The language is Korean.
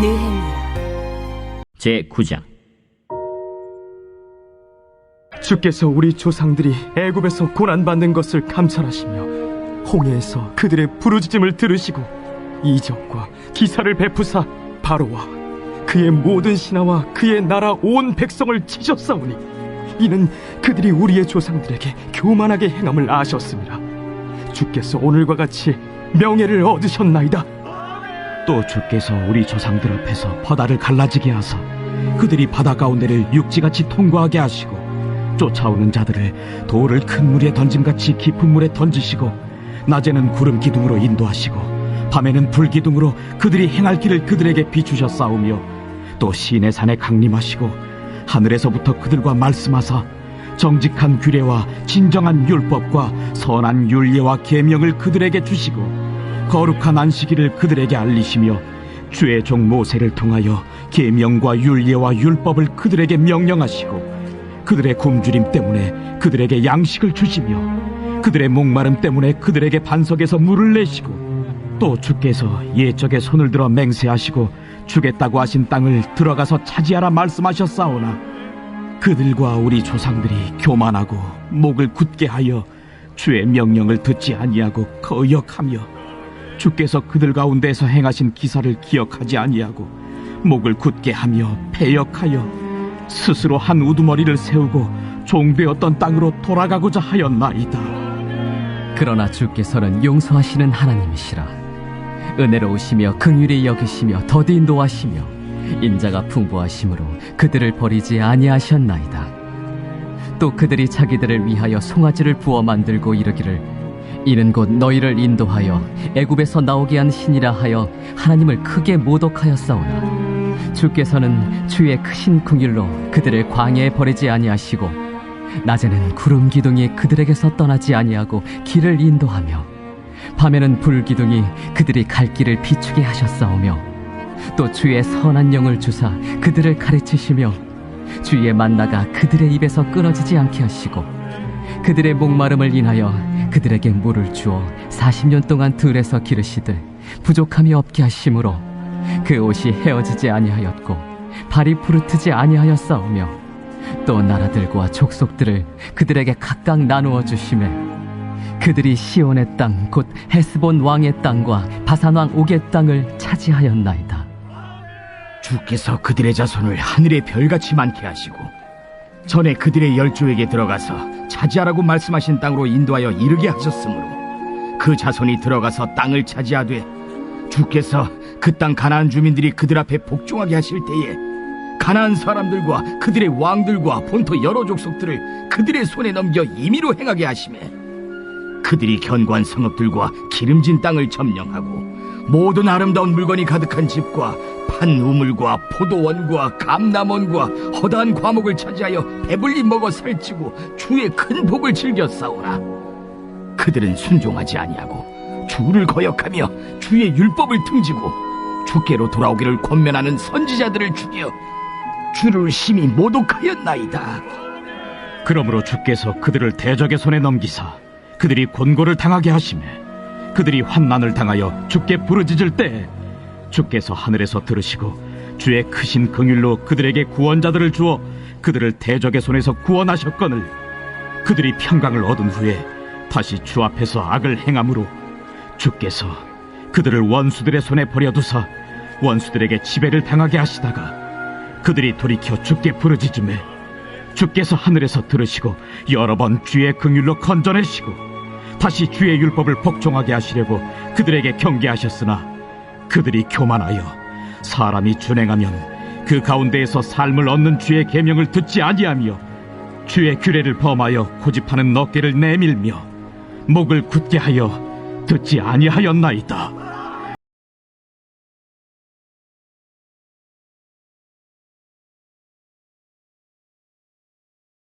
느헤미야. 제9장. 주께서 우리 조상들이 애굽에서 고난 받는 것을 감찰하시며 홍해에서 그들의 부르짖음을 들으시고 이적과 기사를 베푸사 바로와 그의 모든 신하와 그의 나라 온 백성을 치셨사오니 이는 그들이 우리의 조상들에게 교만하게 행함을 아셨습니다. 주께서 오늘과 같이 명예를 얻으셨나이다 또 주께서 우리 조상들 앞에서 바다를 갈라지게 하사 그들이 바다 가운데를 육지같이 통과하게 하시고 쫓아오는 자들을 돌을 큰 물에 던짐같이 깊은 물에 던지시고 낮에는 구름 기둥으로 인도하시고 밤에는 불 기둥으로 그들이 행할 길을 그들에게 비추셨사오며 또 시내 산에 강림하시고 하늘에서부터 그들과 말씀하사 정직한 규례와 진정한 율법과 선한 윤례와 계명을 그들에게 주시고 거룩한 안식일을 그들에게 알리시며 주의 종 모세를 통하여 계명과 윤례와 율법을 그들에게 명령하시고 그들의 굶주림 때문에 그들에게 양식을 주시며 그들의 목마름 때문에 그들에게 반석에서 물을 내시고 또 주께서 예적에 손을 들어 맹세하시고 주겠다고 하신 땅을 들어가서 차지하라 말씀하셨사오나 그들과 우리 조상들이 교만하고 목을 굳게 하여 주의 명령을 듣지 아니하고 거역하며 주께서 그들 가운데서 행하신 기사를 기억하지 아니하고 목을 굳게 하며 패역하여 스스로 한 우두머리를 세우고 종되었던 땅으로 돌아가고자 하였나이다. 그러나 주께서는 용서하시는 하나님이시라 은혜로우시며 긍휼히 여기시며 더디 인도하시며 인자가 풍부하심으로 그들을 버리지 아니하셨나이다 또 그들이 자기들을 위하여 송아지를 부어 만들고 이르기를 이는 곧 너희를 인도하여 애굽에서 나오게 한 신이라 하여 하나님을 크게 모독하였사오나. 주께서는 주의 크신 긍휼로 그들을 광야에 버리지 아니하시고 낮에는 구름 기둥이 그들에게서 떠나지 아니하고 길을 인도하며 밤에는 불 기둥이 그들이 갈 길을 비추게 하셨사오며 또 주의 선한 영을 주사 그들을 가르치시며 주의 만나가 그들의 입에서 끊어지지 않게 하시고 그들의 목마름을 인하여 그들에게 물을 주어 40년 동안 들에서 기르시되 부족함이 없게 하심으로 그 옷이 헤어지지 아니하였고 발이 부르트지 아니하였사오며 또 나라들과 족속들을 그들에게 각각 나누어 주심에 그들이 시온의 땅 곧 헤스본 왕의 땅과 바산 왕 옥의 땅을 차지하였나이다. 주께서 그들의 자손을 하늘의 별같이 많게 하시고 전에 그들의 열조에게 들어가서 차지하라고 말씀하신 땅으로 인도하여 이르게 하셨으므로 그 자손이 들어가서 땅을 차지하되 주께서 그 땅 가나안 주민들이 그들 앞에 복종하게 하실 때에 가나안 사람들과 그들의 왕들과 본토 여러 족속들을 그들의 손에 넘겨 임의로 행하게 하심에 그들이 견고한 성읍들과 기름진 땅을 점령하고 모든 아름다운 물건이 가득한 집과 판 우물과 포도원과 감남원과 허다한 과목을 차지하여 배불리 먹어 살찌고 주의 큰 복을 즐겨 싸우라. 그들은 순종하지 아니하고 주를 거역하며 주의 율법을 등지고 주께로 돌아오기를 권면하는 선지자들을 죽여 주를 심히 모독하였나이다. 그러므로 주께서 그들을 대적의 손에 넘기사 그들이 곤고를 당하게 하심에 그들이 환난을 당하여 주께 부르짖을 때 주께서 하늘에서 들으시고 주의 크신 긍휼로 그들에게 구원자들을 주어 그들을 대적의 손에서 구원하셨거늘 그들이 평강을 얻은 후에 다시 주 앞에서 악을 행함으로 주께서 그들을 원수들의 손에 버려두사 원수들에게 지배를 당하게 하시다가 그들이 돌이켜 주께 부르짖음에 주께서 하늘에서 들으시고 여러 번 주의 긍휼로 건져내시고 다시 주의 율법을 복종하게 하시려고 그들에게 경계하셨으나 그들이 교만하여 사람이 준행하면 그 가운데에서 삶을 얻는 주의 계명을 듣지 아니하며 주의 규례를 범하여 고집하는 어깨를 내밀며 목을 굳게 하여 듣지 아니하였나이다.